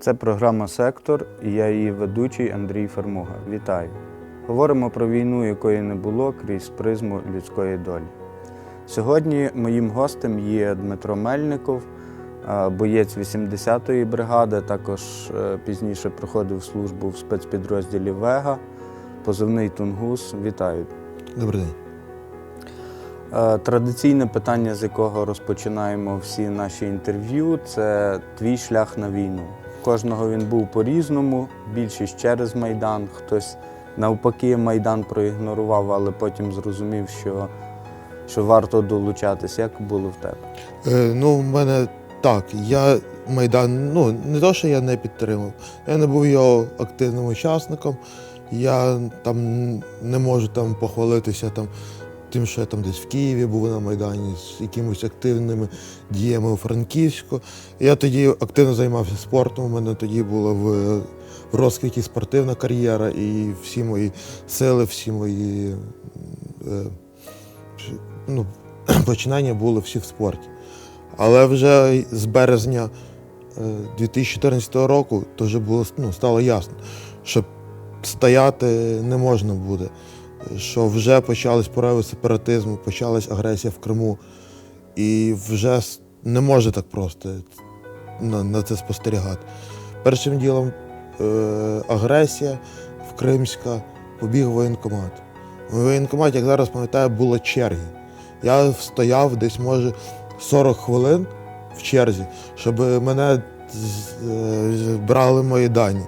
Це програма Сектор і я її ведучий Андрій Фермуга. Вітаю! Говоримо про війну, якої не було крізь призму людської долі. Сьогодні моїм гостем є Дмитро Мельников, боєць 80-ї бригади, також е, пізніше проходив службу в спецпідрозділі Вега, позивний Тунгус. Вітаю! Добрий день. Е, Традиційне питання, з якого розпочинаємо всі наші інтерв'ю, це твій шлях на війну. Кожного він був по-різному, більшість через Майдан, хтось навпаки Майдан проігнорував, але потім зрозумів, що, що варто долучатись. Як було в тебе? Е, ну, в мене так, я Майдан, ну, не то, що я не підтримав, я не був його активним учасником. Я там не можу там похвалитися там, тим, що я там десь в Києві був на Майдані з якимись активними діями у Франківську. Я тоді активно займався спортом. У мене тоді була в, розквіті спортивна кар'єра, і всі мої сили, всі мої е, ну, починання були всі в спорті. Але вже з березня е, 2014 року то вже було ну, стало ясно, що стояти не можна буде, що вже почались прояви сепаратизму, почалась агресія в Криму, і вже не може так просто на, на це спостерігати. Першим ділом е, агресія в Кримська побіг воєнкомат. В воєнкоматі, як зараз пам'ятаю, були черги. Я стояв десь, може, 40 хвилин в черзі, щоб мене е, брали мої дані.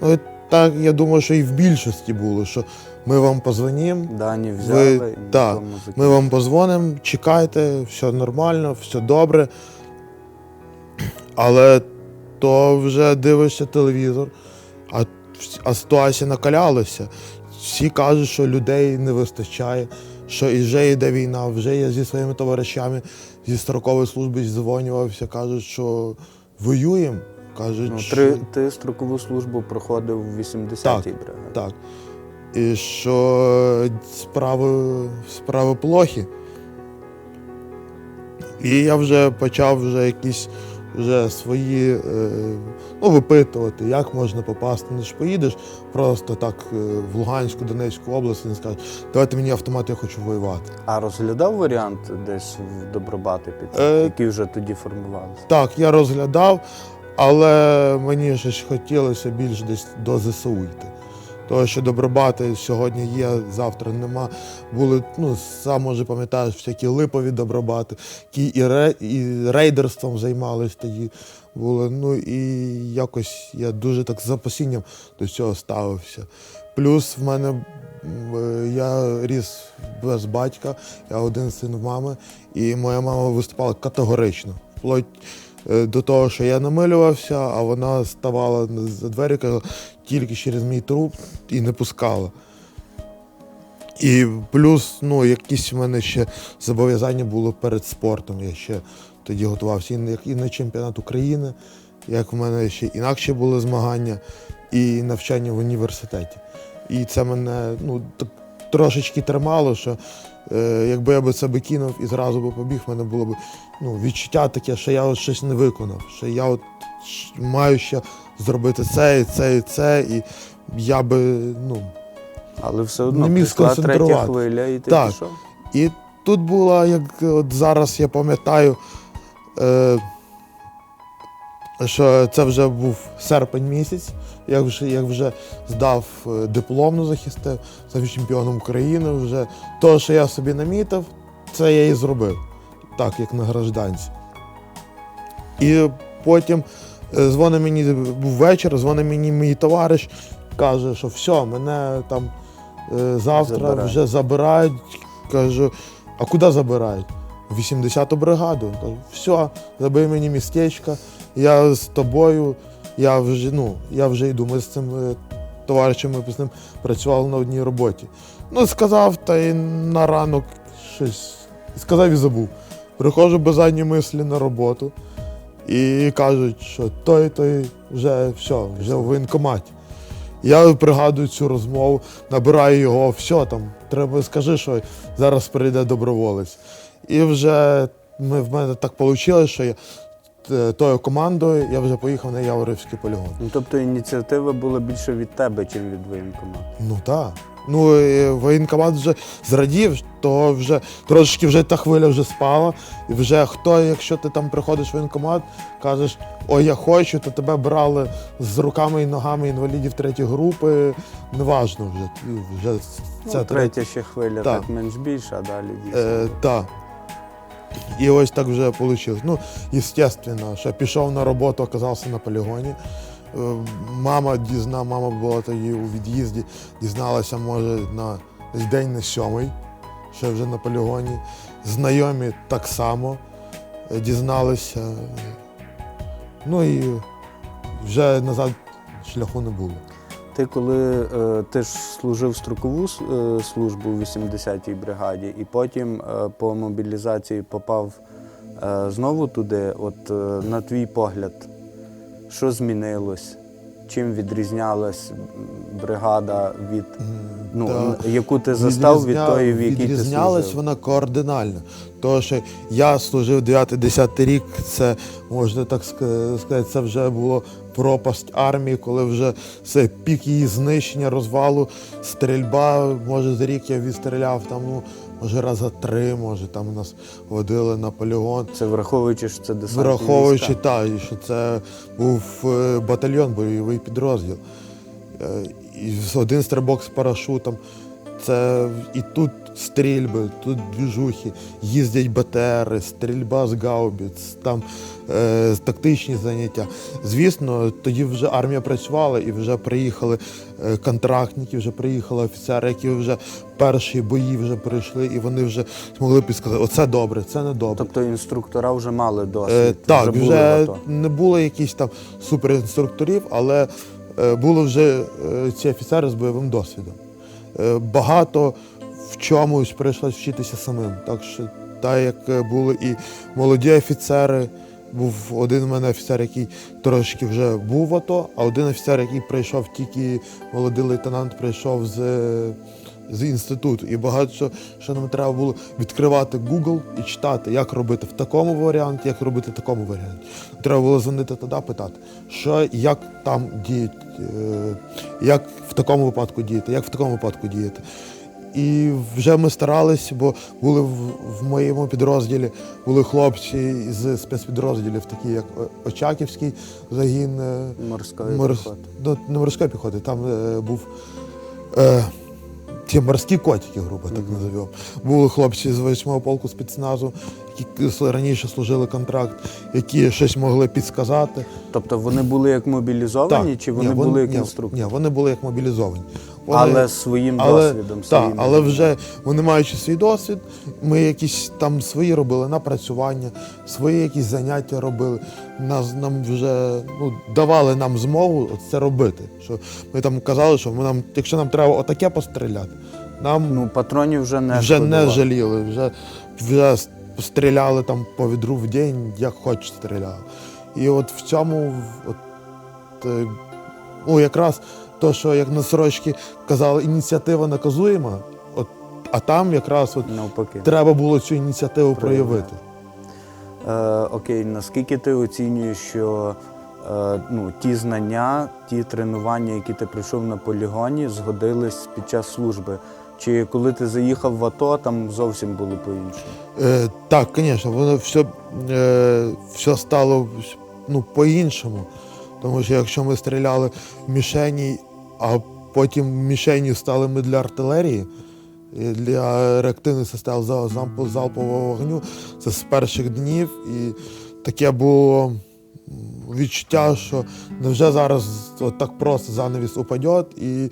Ну, і так, я думаю, що і в більшості було, що ми вам позвонимо, Дані взяли Ви- так, ми вам позвонимо, чекайте, все нормально, все добре. Але то вже дивишся телевізор, а, а ситуація накалялася. Всі кажуть, що людей не вистачає, що і вже йде війна, вже я зі своїми товаришами зі строкової служби дзвонювався, кажуть, що воюємо. Кажуть, Ну, що... три, ти строкову службу проходив в 80-й Так, бригаді. Так. І що справи, справи плохі. І я вже почав вже якісь вже свої, е, ну, випитувати, як можна попасти. Не ж поїдеш просто так е, в Луганську, Донецьку область і не скажеш, давайте мені автомат, я хочу воювати. А розглядав варіант десь в Добробати піти, Е, які вже тоді формувалися? Так, я розглядав, але мені щось хотілося більш десь до ЗСУ йти. Тому що добробати сьогодні є, завтра нема. Були, ну, сам може пам'ятаєш, всякі липові добробати, які і, ре, і рейдерством займались тоді. Були. Ну і якось я дуже так з запасінням до цього ставився. Плюс в мене е, я ріс без батька, я один син мами, і моя мама виступала категорично. Вплоть е, до того, що я намилювався, а вона ставала за двері казала, тільки через мій труп і не пускала. І плюс, ну, якісь в мене ще зобов'язання були перед спортом. Я ще тоді готувався і на, чемпіонат України, як в мене ще інакше були змагання, і навчання в університеті. І це мене ну, трошечки тримало, що е, якби я би себе кинув і зразу би побіг, в мене було б ну, відчуття таке, що я от щось не виконав, що я от маю ще зробити це, і це, і це, і я би, ну. Але все одно не міг прийшла третя сконцентрувати. хвиля, і ти Так. пішов. І тут була, як от зараз я пам'ятаю, е, що це вже був серпень місяць, як вже, як вже здав е, дипломну захистив, став чемпіоном України. Вже то, що я собі намітив, це я і зробив, так як на гражданці. І потім е, дзвонить мені, був вечір, дзвонить мені мій товариш, каже, що все, мене там е, завтра Забирають. вже забирають. Кажу, а куди забирають? 80-ту бригаду. Кажу, все, забий мені містечко, я з тобою, я вже, ну, я вже йду. Ми з цим е, товаришем ми з ним працювали на одній роботі. Ну, сказав, та й на ранок щось сказав і забув. Приходжу без задньої мислі на роботу і кажуть, що той, той вже все, вже в воєнкоматі. Я пригадую цю розмову, набираю його, все там, треба скажи, що зараз прийде доброволець. І вже ми, в мене так вийшло, що я е, тою командою я вже поїхав на Яворівський полігон. Ну, тобто ініціатива була більше від тебе, чим від воєнкомату. Ну так. Ну, і воєнкомат вже зрадів, то вже трошечки вже та хвиля вже спала. І вже хто, якщо ти там приходиш в воєнкомат, кажеш, ой, я хочу, то тебе брали з руками і ногами інвалідів третьої групи. Неважно вже. вже це ну, третя ще хвиля, Так. так менш більша, а далі дійсно. Е, так. І ось так вже вийшло. Ну, звісно, що пішов на роботу, оказався на полігоні. Е, Мама дізна, мама була тоді у від'їзді, дізналася, може, на день на сьомий, що вже на полігоні. Знайомі так само е, дізналися. Ну і вже назад шляху не було. Ти коли е, ти ж служив строкову е, службу в 80-й бригаді, і потім е, по мобілізації попав е, знову туди. От е, на твій погляд, що змінилось? Чим відрізнялась бригада від ну, Та яку ти застав від тої, в якій ти відрізнялась служив? вона кардинально. Тому що я служив 9-10 рік, це можна так сказати, це вже було пропасть армії, коли вже це пік її знищення, розвалу, стрільба. Може, за рік я відстріляв там, ну, може, раза три, може, там нас водили на полігон. Це враховуючи, що це десантні Враховуючи війська. та, і що це був е, батальйон, бойовий підрозділ. Е, І один стрибок з парашутом. Це і тут стрільби, тут двіжухи, їздять БТРи, стрільба з гаубіц, там е, тактичні заняття. Звісно, тоді вже армія працювала і вже приїхали е, контрактники, вже приїхали офіцери, які вже перші бої вже пройшли, і вони вже змогли підсказати, оце добре, це не добре. Тобто інструктора вже мали досвід. Е, так, були в вже АТО. не було якихось там суперінструкторів, але е, були вже е, ці офіцери з бойовим досвідом. Е, багато в чомусь прийшлось вчитися самим. Так що, так як е, були і молоді офіцери, був один у мене офіцер, який трошки вже був в АТО, а один офіцер, який прийшов тільки молодий лейтенант, прийшов з, е, з інституту. І багато що, що нам треба було відкривати Google і читати, як робити в такому варіанті, як робити в такому варіанті. Треба було дзвонити туди, питати, що як там діють, е, як в такому випадку діяти, як в такому випадку діяти. І вже ми старалися, бо були в, в моєму підрозділі були хлопці з спецпідрозділів, такі як Очаківський загін. е, Морської Морс... піхоти. Ну, не морської піхоти, там е, був е, ті морські котики, грубо так Мгм. називаємо. Були хлопці з 8-го полку спецназу, які раніше служили контракт, які щось могли підсказати. Тобто вони були як мобілізовані, чи вони Ні, були як інструктори? Ні, вони були як мобілізовані. Вони- Але своїм але, досвідом. так, своїм. але вже вони маючи свій досвід, ми якісь там свої робили напрацювання, свої якісь заняття робили. Нас нам вже ну, давали нам змогу це робити. Що ми там казали, що ми нам, якщо нам треба отаке постріляти, нам Ну, патронів вже не вже не жаліли, вже, вже стріляли там по відру в день, як хоч стріляли. І от в цьому от, е, ну, якраз то, що як на сорочки казали, ініціатива наказуєма, от, а там якраз от, Навпаки. треба було цю ініціативу проявити. Е, окей, наскільки ти оцінюєш, що е, ну, ті знання, ті тренування, які ти пройшов на полігоні, згодились під час служби? Чи коли ти заїхав в АТО, там зовсім було по-іншому? Е, так, звісно, воно все, е, все стало ну, по-іншому. Тому що якщо ми стріляли в мішені, а потім мішенью стали ми для артилерії, для реактивних систем за- залпового вогню, це з перших днів. І таке було відчуття, що невже зараз от так просто занавіс упаде і,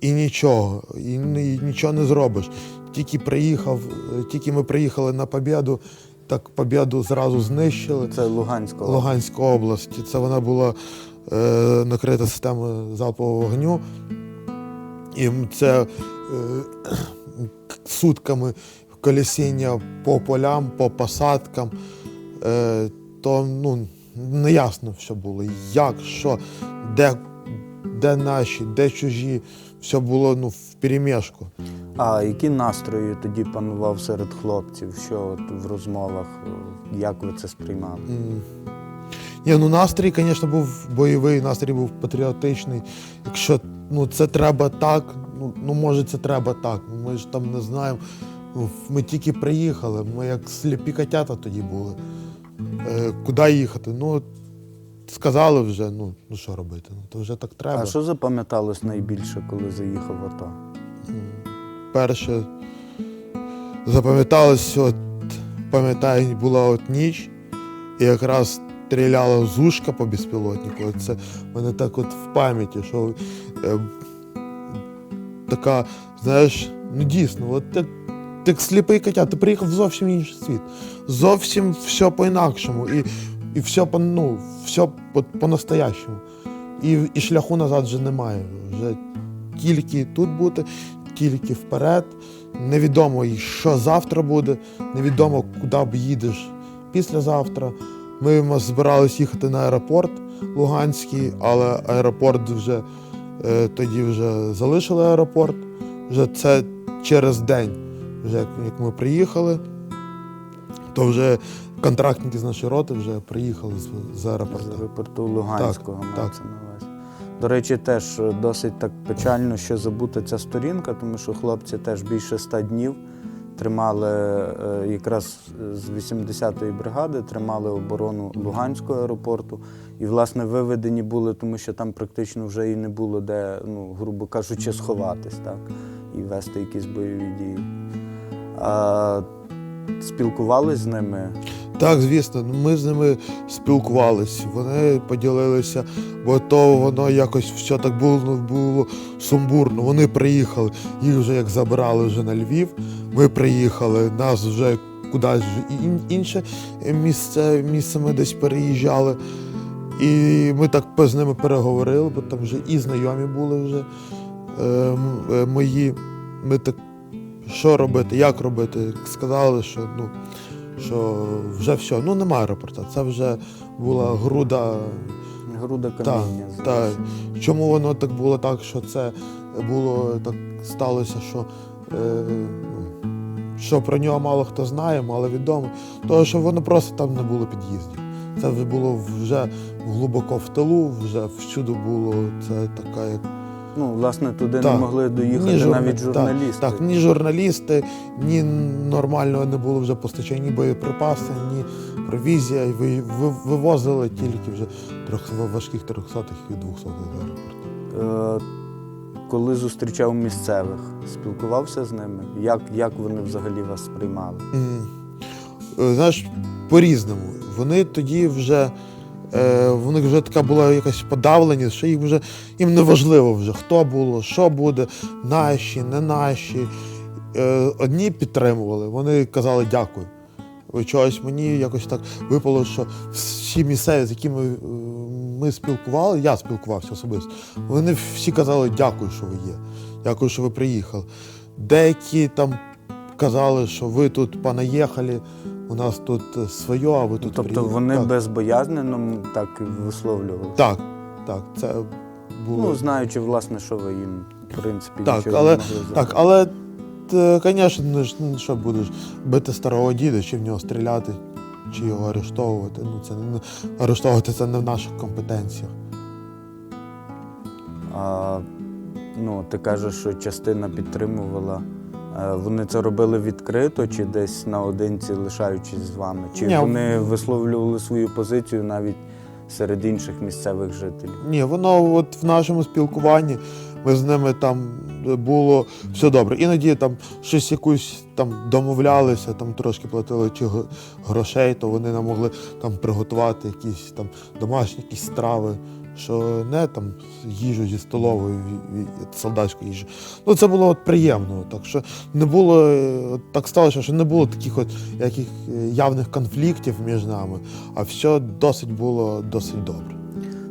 і нічого, і, і нічого не зробиш. Тільки приїхав, тільки ми приїхали на Побєду, так Побєду зразу знищили. Це Луганська. Луганська область. Це вона була е, накрита системою залпового вогню. І це е, сутками колесіння по полям, по посадкам. Е, то ну, неясно, що було. Як, що, де, де наші, де чужі. Все було ну, в перемішку. А які настрої тоді панував серед хлопців? Що от в розмовах, е, як ви це сприймали? М, Ні, ну настрій, звісно, був бойовий, настрій був патріотичний. Якщо ну, це треба так, ну, ну може це треба так. Ми ж там не знаємо. Ну, Ми тільки приїхали, ми як сліпі котята тоді були. Е, куди їхати? Ну, сказали вже, ну, ну що робити? Ну, то вже так треба. А що запам'яталось найбільше, коли заїхав в АТО? перше запам'яталось, от пам'ятаю, була от ніч, і якраз стріляла з ушка по безпілотнику. От Це в мене так от в пам'яті, що е, така, знаєш, ну дійсно, от так, як сліпий котя, ти приїхав в зовсім інший світ. Зовсім все по-інакшому. І, і все по, ну, все по- по-настоящому. І, і шляху назад вже немає. Вже тільки тут бути, тільки вперед. Невідомо, що завтра буде, невідомо, куди б їдеш післязавтра. Ми збирались їхати на аеропорт Луганський, але аеропорт вже е, тоді вже залишили аеропорт. Вже це через день, вже як ми приїхали, то вже контрактники з нашої роти вже приїхали з, з З аеропорту. аеропорту Луганського Так, мається так. на увазі. До речі, теж досить так печально, що забута ця сторінка, тому що хлопці теж більше ста днів тримали е, якраз з 80-ї бригади, тримали оборону Луганського аеропорту. І, власне, виведені були, тому що там практично вже і не було де, ну, грубо кажучи, сховатись, так, і вести якісь бойові дії. А, спілкувались з ними. Так, звісно, ну, ми з ними спілкувалися. Вони поділилися, бо то воно якось все так було, ну, було сумбурно. Вони приїхали, їх вже як забирали вже на Львів. Ми приїхали, нас вже кудись інше місце, місце ми десь переїжджали. І ми так з ними переговорили, бо там вже і знайомі були вже е, е, мої. Ми так, що робити, як робити? Сказали, що ну що вже все, ну немає аеропорта. Це вже була груда. Груда каміння. так. Чому воно так було так, що це було так сталося, що, е, що про нього мало хто знає, мало відомо. Тому що воно просто там не було під'їздів. Це вже було вже глибоко в тилу, вже всюди було це така як Ну, власне, туди не могли доїхати Ні журна- навіть журналісти. Так, ні журналісти, ні нормального не було вже постачання, ні боєприпаси, ні провізія. Ви, ви, вивозили тільки вже трьох, важких трьохсотих і двохсотих аеропортів. Е, Коли зустрічав місцевих, спілкувався з ними? Як, як вони взагалі вас сприймали? Е, Знаєш, по-різному. Вони тоді вже. Е, в них вже така була якась подавленість, що їм вже їм не важливо вже, хто було, що буде, наші, не наші. Е, одні підтримували, вони казали дякую. Чогось мені якось так випало, що всі місцеві, з якими е, ми спілкували, я спілкувався особисто, вони всі казали дякую, що ви є, дякую, що ви приїхали. Деякі там казали, що ви тут понаїхали, у нас тут е, своє, а ви тут тобто приїхали. вони так. безбоязнено так висловлювалися? Так, так, це було. Ну, знаючи, власне, що ви їм, в принципі, Так, нічого але- не могли зробити. Так, але звісно, ж ну, що будеш бити старого діда, чи в нього стріляти, чи його арештовувати. Ну, це не арештовувати це не в наших компетенціях. А, ну, ти кажеш, що частина підтримувала. Е, Вони це робили відкрито чи десь наодинці лишаючись з вами? Чи Ні, вони висловлювали свою позицію навіть серед інших місцевих жителів? Ні, воно от в нашому спілкуванні ми з ними там було все добре. Іноді там щось якусь там домовлялися, там трошки платили чи грошей, то вони нам могли там приготувати якісь там домашні якісь страви, що не там їжу зі ві- солдатську їжу. Ну це було от приємно. Так що не було е, так сталося, що не було таких от яких е, явних конфліктів між нами, а все досить було досить добре.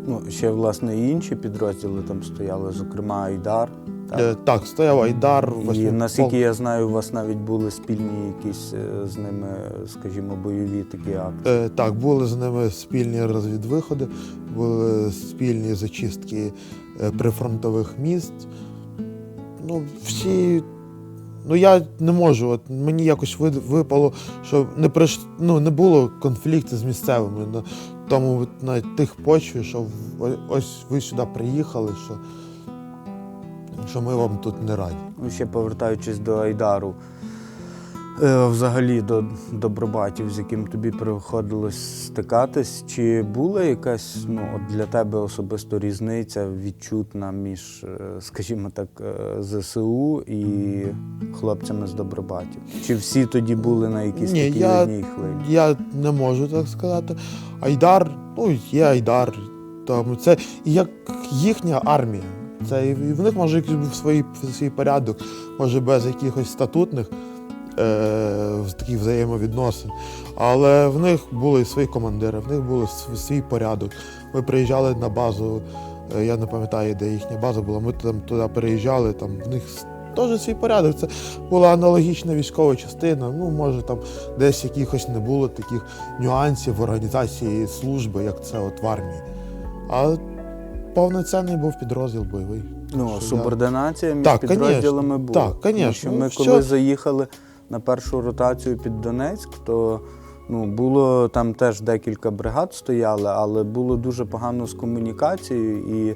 Ну, ще, власне, і інші підрозділи там стояли, зокрема, Айдар. Так? Е, Так, стояв Айдар, І наскільки я знаю, у вас навіть були спільні якісь е, з ними, скажімо, бойові такі акти. Е, Так, були з ними спільні розвідвиходи, були спільні зачистки прифронтових міст. Ну, всі. Ну, я не можу. От мені якось випало, що не приш... ну, не було конфлікту з місцевими. Ну, тому на тих почві, що ось ви сюди приїхали, що, що ми вам тут не раді. Ну, ще повертаючись до Айдару, е, взагалі до добробатів, з яким тобі приходилось стикатись, чи була якась ну, от для тебе особисто різниця відчутна між, е, скажімо так, е, ЗСУ і хлопцями з добробатів? Чи всі тоді були на якійсь Ні, такій я- одній хвилі? Я не можу так сказати. Айдар, ну є Айдар. Там, це як їхня армія. Це і в них може якийсь був свій, свій порядок, може без якихось статутних е, таких взаємовідносин. Але в них були свої командири, в них був свій порядок. Ми приїжджали на базу, е, я не пам'ятаю, де їхня база була. Ми там туди переїжджали, там в них теж свій порядок. Це була аналогічна військова частина. Ну, може, там десь якихось не було таких нюансів в організації служби, як це от в армії. А повноцінний був підрозділ бойовий. Ну, субординація між Так, підрозділами конечно. була. Так, Тому що Ну, ми, всьо- коли заїхали на першу ротацію під Донецьк, то ну, було там теж декілька бригад стояли, але було дуже погано з комунікацією, і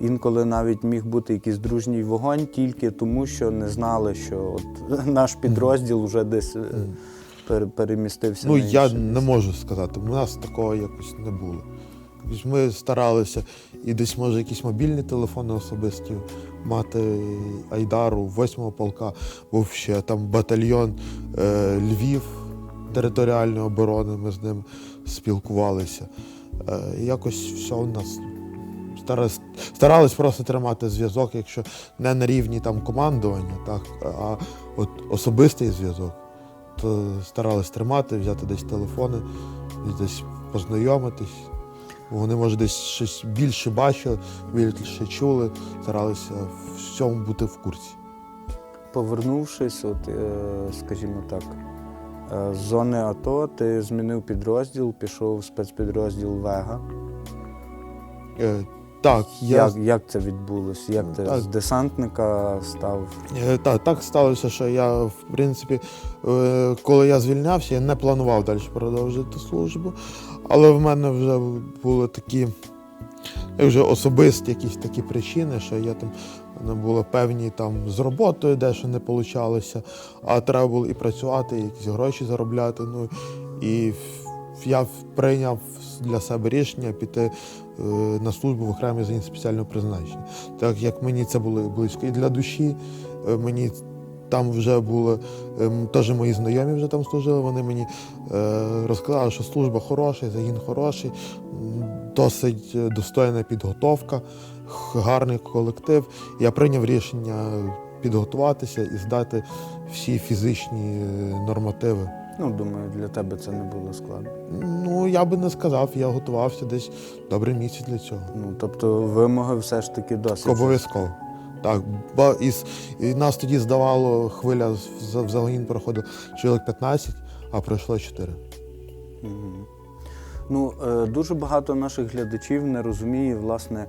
інколи навіть міг бути якийсь дружній вогонь тільки тому, що не знали, що от наш підрозділ вже десь е, перемістився. Ну, на я інше не можу сказати, у нас такого якось не було. Ми старалися і десь, може, якісь мобільні телефони особисті мати Айдару, 8-го полка, був ще там батальйон е, Львів територіальної оборони, ми з ним спілкувалися. Е, якось все у нас старались просто тримати зв'язок, якщо не на рівні там командування, так, а от особистий зв'язок то старались тримати, взяти десь телефони, десь познайомитись. Вони, може, десь щось більше бачили, більше чули, старалися в всьому бути в курсі. Повернувшись, от, е, скажімо так, е, з зони АТО, ти змінив підрозділ, пішов в спецпідрозділ Вега. Е, так, я, Як, як це відбулося? Як ти Так. з десантника став? е, так, так сталося, що я, в принципі, е, коли я звільнявся, я не планував далі продовжити службу. Але в мене вже були такі вже особисті якісь такі причини, що я там не було певні там з роботою, дещо не получалося, а треба було і працювати, і якісь гроші заробляти. Ну і я прийняв для себе рішення піти е, на службу в окремий загін спеціального призначення. Так як мені це було близько і для душі, е, мені там вже були ем, теж мої знайомі вже там служили. Вони мені е, розказали, що служба хороша, загін хороший, досить е, достойна підготовка, гарний колектив. Я прийняв рішення підготуватися і здати всі фізичні е, нормативи. Ну, думаю, для тебе це не було складно. Ну, я би не сказав, я готувався десь добрий місяць для цього. Ну, тобто вимоги все ж таки досить. Обов'язково. Так, бо із, і нас тоді здавало хвиля з- в загін чоловік 15, а пройшло 4. Мгм. Ну, е, дуже багато наших глядачів не розуміє, власне,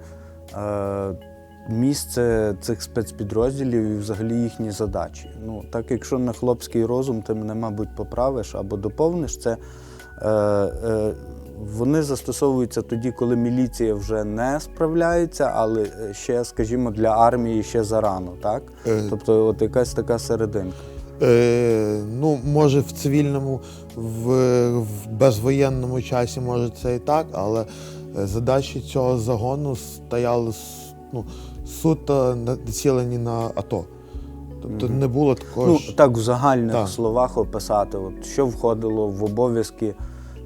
е, місце цих спецпідрозділів і взагалі їхні задачі. Ну, так якщо на хлопський розум, ти мене, мабуть, поправиш або доповниш це. Е, е, вони застосовуються тоді, коли міліція вже не справляється, але ще, скажімо, для армії ще зарано, так? Е, Тобто, от якась така серединка. Е, ну, може, в цивільному, в, в безвоєнному часі, може, це і так, але е, задачі цього загону стояли ну, суто націлені на АТО. Тобто не було такого. Ну, ж- так в загальних Так. словах описати, от, що входило в обов'язки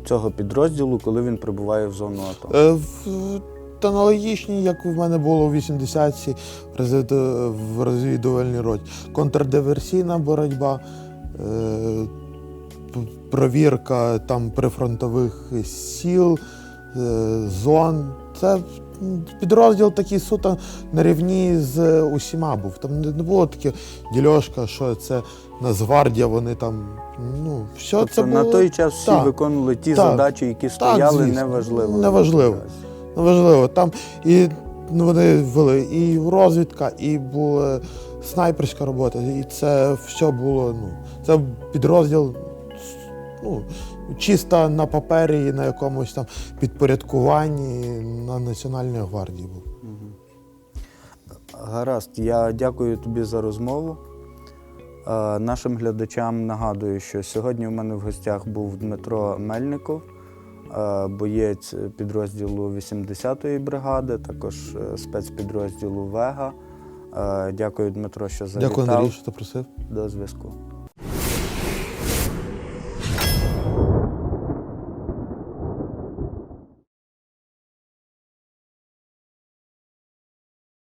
цього підрозділу, коли він прибуває в зону АТО. Е, в- аналогічні, як в мене було в 80-ті в розвіду- в розвідувальній роті. Контрдиверсійна боротьба, е, провірка там прифронтових сіл, е, зон. Це підрозділ такий суто на рівні з усіма був. Там не було таке дільошка, що це Нацгвардія, вони там. Ну, все тобто це було... на той час всі Так. виконували ті Так. задачі, які стояли, звісно. неважливо. Неважливо. Ну, важливо, там і ну, вони вели і розвідка, і була снайперська робота. І це все було. Ну, це підрозділ. Ну, чисто на папері і на якомусь там підпорядкуванні на Національній гвардії був. Гаразд, я дякую тобі за розмову. Е, Нашим глядачам нагадую, що сьогодні у мене в гостях був Дмитро Мельников, е, боєць підрозділу 80-ї бригади, також е, спецпідрозділу Вега. Е, Дякую, Дмитро, що завітав. Дякую, Андрій, що запросив. До зв'язку.